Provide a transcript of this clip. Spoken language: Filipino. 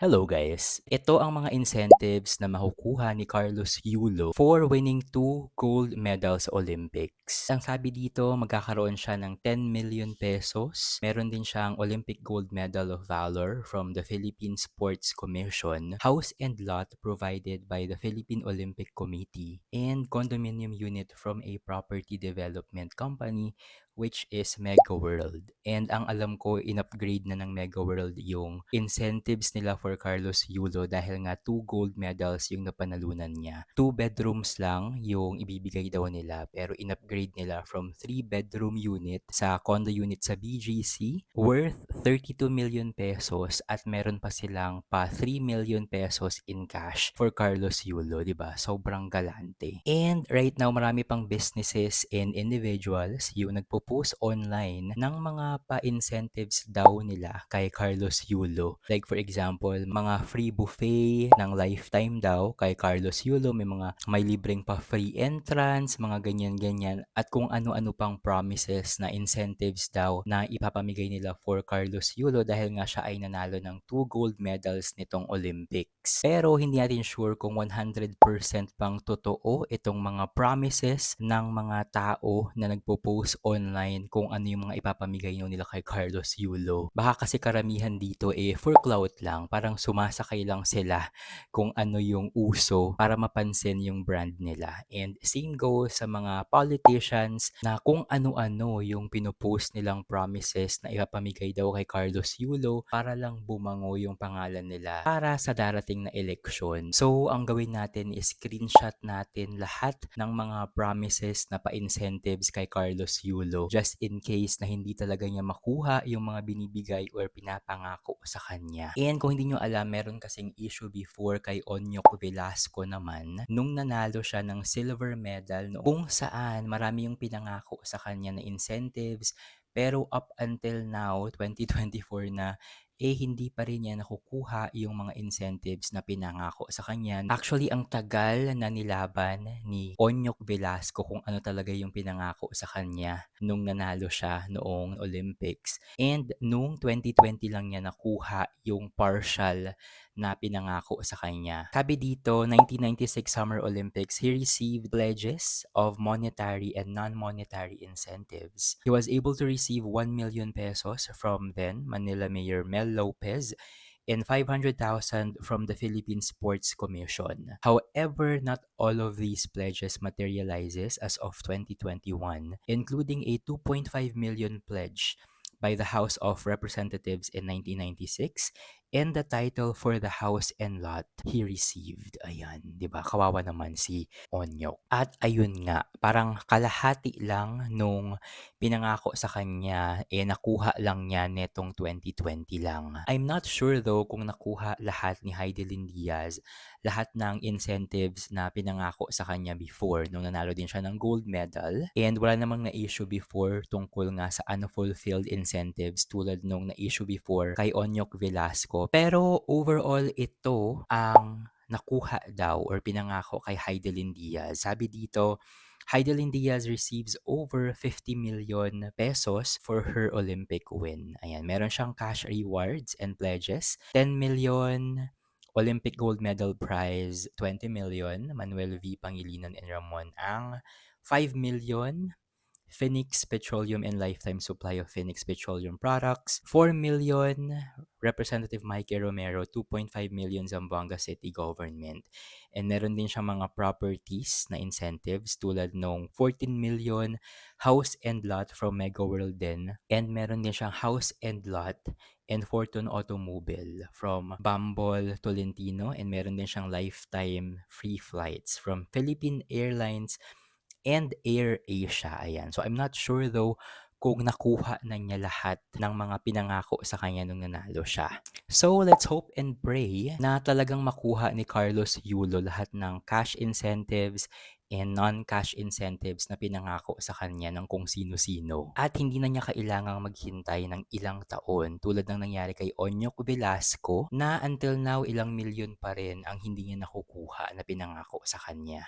Hello guys! Ito ang mga incentives na makukuha ni Carlos Yulo for winning two gold medals Olympics. Ang sabi dito, magkakaroon siya ng 10 million pesos. Meron din siyang Olympic Gold Medal of Valor from the Philippine Sports Commission, house and lot provided by the Philippine Olympic Committee, and condominium unit from a property development company which is Mega World. And ang alam ko, in-upgrade na ng Mega World yung incentives nila for Carlos Yulo dahil nga two gold medals yung napanalunan niya. Two bedrooms lang yung ibibigay daw nila pero in-upgrade nila from three bedroom unit sa condo unit sa BGC worth 32 million pesos at meron pa silang pa 3 million pesos in cash for Carlos Yulo, di ba? Sobrang galante. And right now, marami pang businesses and individuals yung nagpo post online ng mga pa-incentives daw nila kay Carlos Yulo. Like for example, mga free buffet ng lifetime daw kay Carlos Yulo, may mga may libreng pa free entrance, mga ganyan-ganyan at kung ano-ano pang promises na incentives daw na ipapamigay nila for Carlos Yulo dahil nga siya ay nanalo ng two gold medals nitong Olympics. Pero hindi natin sure kung 100% pang totoo itong mga promises ng mga tao na nagpo-post online online kung ano yung mga ipapamigay nyo nila kay Carlos Yulo. Baka kasi karamihan dito eh for clout lang, parang sumasakay lang sila kung ano yung uso para mapansin yung brand nila. And same goes sa mga politicians na kung ano-ano yung pinopost nilang promises na ipapamigay daw kay Carlos Yulo para lang bumango yung pangalan nila para sa darating na eleksyon. So, ang gawin natin is screenshot natin lahat ng mga promises na pa-incentives kay Carlos Yulo just in case na hindi talaga niya makuha yung mga binibigay or pinapangako sa kanya. And kung hindi nyo alam, meron kasing issue before kay Onyok Velasco naman nung nanalo siya ng silver medal no, kung saan marami yung pinangako sa kanya na incentives pero up until now, 2024 na, eh hindi pa rin niya nakukuha yung mga incentives na pinangako sa kanya. Actually, ang tagal na nilaban ni Onyok Velasco kung ano talaga yung pinangako sa kanya nung nanalo siya noong Olympics. And nung 2020 lang niya nakuha yung partial na pinangako sa kanya. Sabi dito, 1996 Summer Olympics, he received pledges of monetary and non-monetary incentives. He was able to receive 1 million pesos from then Manila Mayor Mel Lopez and 500,000 from the Philippine Sports Commission. However, not all of these pledges materializes as of 2021, including a 2.5 million pledge by the House of Representatives in 1996 and the title for the house and lot he received. Ayan, 'di ba? Kawawa naman si Onyok. At ayun nga, parang kalahati lang nung pinangako sa kanya eh nakuha lang niya netong 2020 lang. I'm not sure though kung nakuha lahat ni Heidelin Diaz lahat ng incentives na pinangako sa kanya before nung nanalo din siya ng gold medal and wala namang na-issue before tungkol nga sa unfulfilled incentives tulad nung na-issue before kay Onyok Velasco. Pero overall ito ang nakuha daw or pinangako kay Heidelin Diaz. Sabi dito, Heidelin Diaz receives over 50 million pesos for her Olympic win. Ayan, meron siyang cash rewards and pledges. 10 million Olympic gold medal prize 20 million, Manuel V. Pangilinan and Ramon ang 5 million, Phoenix Petroleum and lifetime supply of Phoenix Petroleum products, 4 million, Representative Mikey Romero, 2.5 million Zamboanga City Government. And meron din siyang mga properties na incentives tulad nung 14 million house and lot from Mega World din. And meron din siyang house and lot and Fortune Automobile from Bumble Tolentino and meron din siyang lifetime free flights from Philippine Airlines and Air Asia. Ayan. So I'm not sure though kung nakuha na niya lahat ng mga pinangako sa kanya nung nanalo siya. So let's hope and pray na talagang makuha ni Carlos Yulo lahat ng cash incentives and non-cash incentives na pinangako sa kanya ng kung sino-sino. At hindi na niya kailangang maghintay ng ilang taon tulad ng nangyari kay Onyok Velasco na until now ilang milyon pa rin ang hindi niya nakukuha na pinangako sa kanya.